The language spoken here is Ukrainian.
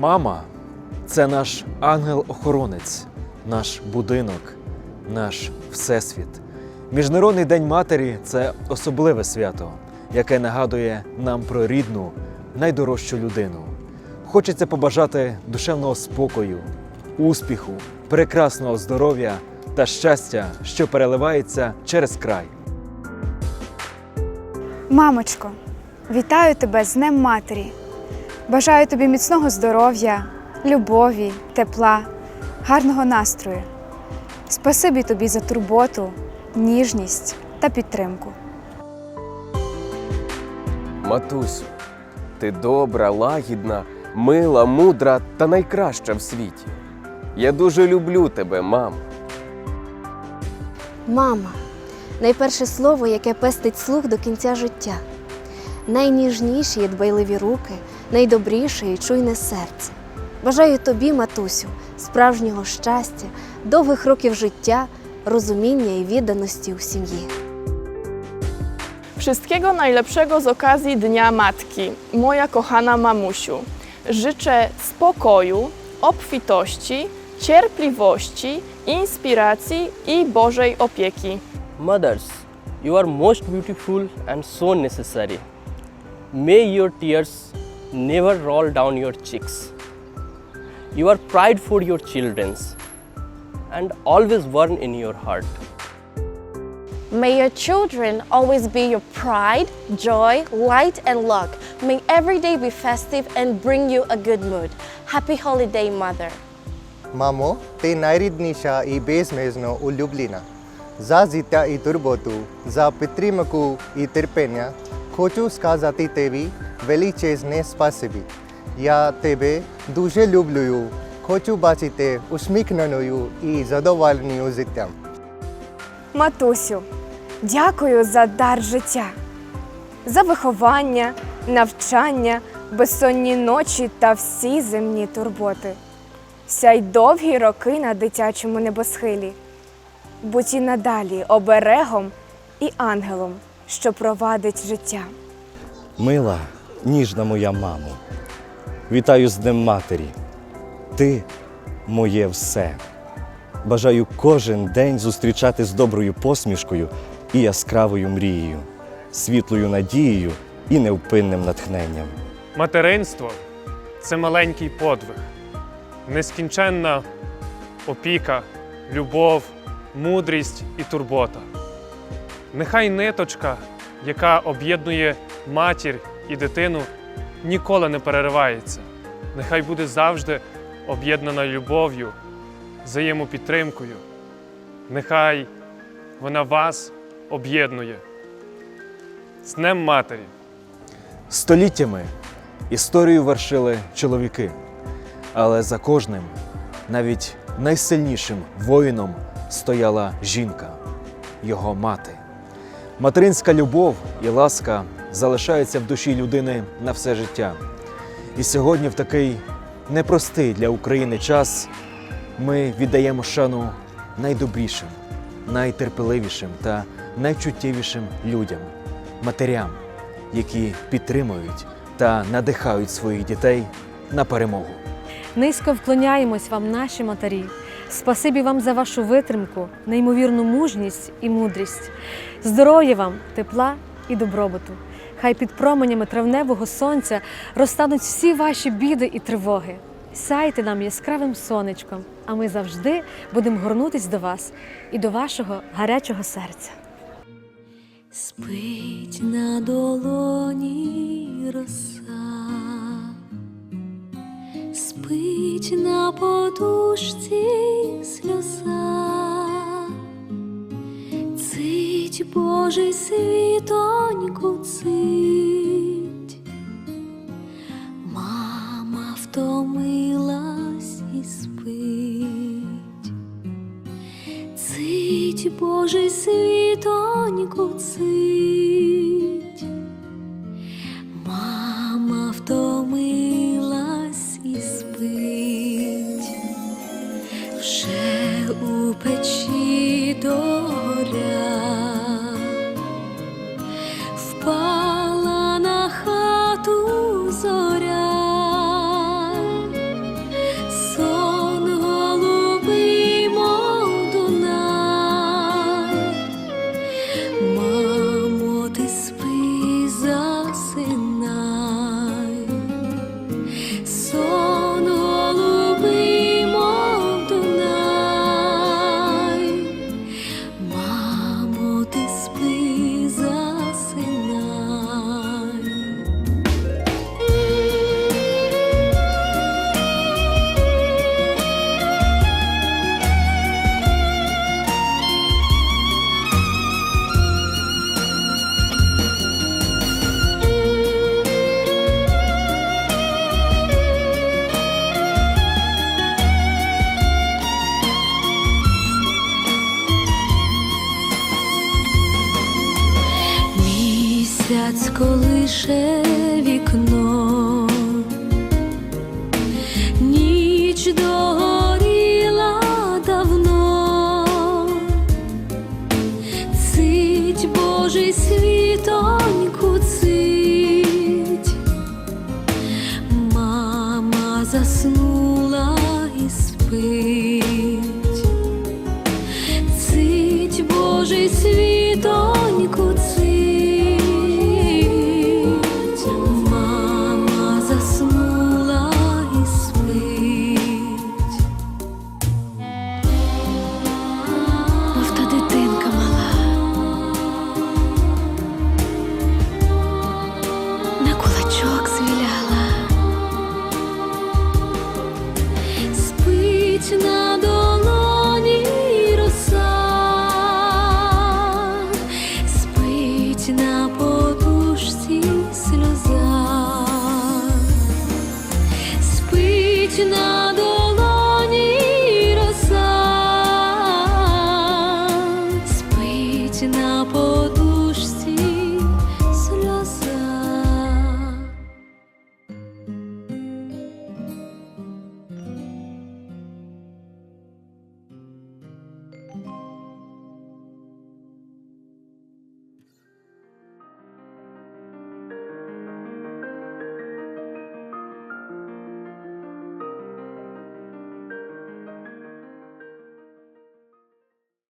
Мама це наш ангел-охоронець, наш будинок, наш всесвіт. Міжнародний день матері це особливе свято, яке нагадує нам про рідну, найдорожчу людину. Хочеться побажати душевного спокою, успіху, прекрасного здоров'я та щастя, що переливається через край. Мамочко, вітаю тебе з Днем Матері. Бажаю тобі міцного здоров'я, любові, тепла, гарного настрою. Спасибі тобі за турботу, ніжність та підтримку. Матусю, ти добра, лагідна, мила, мудра та найкраща в світі. Я дуже люблю тебе, мам. Мама найперше слово, яке пестить слух до кінця життя. Найніжніші і дбайливі руки, найдобріше і чуйне серце. Бажаю тобі, матусю, справжнього щастя, довгих років життя, розуміння і відданості у сім'ї. Wszystkiego najlepszego z okazji Dnia Matki, moja kochana mamusiu. Życzę spokoju, obfitości, cierpliwości, inspiracji i Bożej opieki. Mothers, you are most beautiful and so necessary. May your tears never roll down your cheeks. You are pride for your children's and always warm in your heart. May your children always be your pride, joy, light, and luck. May every day be festive and bring you a good mood. Happy holiday, Mother. Mamo, te nairidnisha i bezmezno u Za zita i turbotu, za pitrimaku i tirpenja, hoću skazati tebi величезне спасибі. Я тебе дуже люблю. Хочу бачити усміхненою і задоволеною життям. Матусю, дякую за дар життя, за виховання, навчання, безсонні ночі та всі земні турботи. Сяй довгі роки на дитячому небосхилі. Будь і надалі оберегом і ангелом, що провадить життя. Мила, ніжна моя мамо, вітаю з Днем Матері. Ти моє все. Бажаю кожен день зустрічати з доброю посмішкою і яскравою мрією, світлою надією і невпинним натхненням. Материнство це маленький подвиг, нескінченна опіка, любов, мудрість і турбота. Нехай ниточка, яка об'єднує матір і дитину, ніколи не переривається. Нехай буде завжди об'єднана любов'ю, взаємопідтримкою. Нехай вона вас об'єднує. З Днем Матері! Століттями історію вершили чоловіки, але за кожним, навіть найсильнішим воїном стояла жінка, його мати. Материнська любов і ласка залишаються в душі людини на все життя. І сьогодні, в такий непростий для України час, ми віддаємо шану найдобрішим, найтерпеливішим та найчуттєвішим людям, матерям, які підтримують та надихають своїх дітей на перемогу. Низько вклоняємось вам, наші матері. Спасибі вам за вашу витримку, неймовірну мужність і мудрість. Здоров'я вам, тепла і добробуту. Хай під променями травневого сонця розтануть всі ваші біди і тривоги. Сяйте нам яскравим сонечком, а ми завжди будемо горнутись до вас і до вашого гарячого серця. Спить на долоні роса, спить на подушці сльоза, цить Божий світоньку цить, мама втомилась і спить. Цить Божий світоньку мама втомилась і спить, вже у печі догоря, цяцько лише вікно, না পথ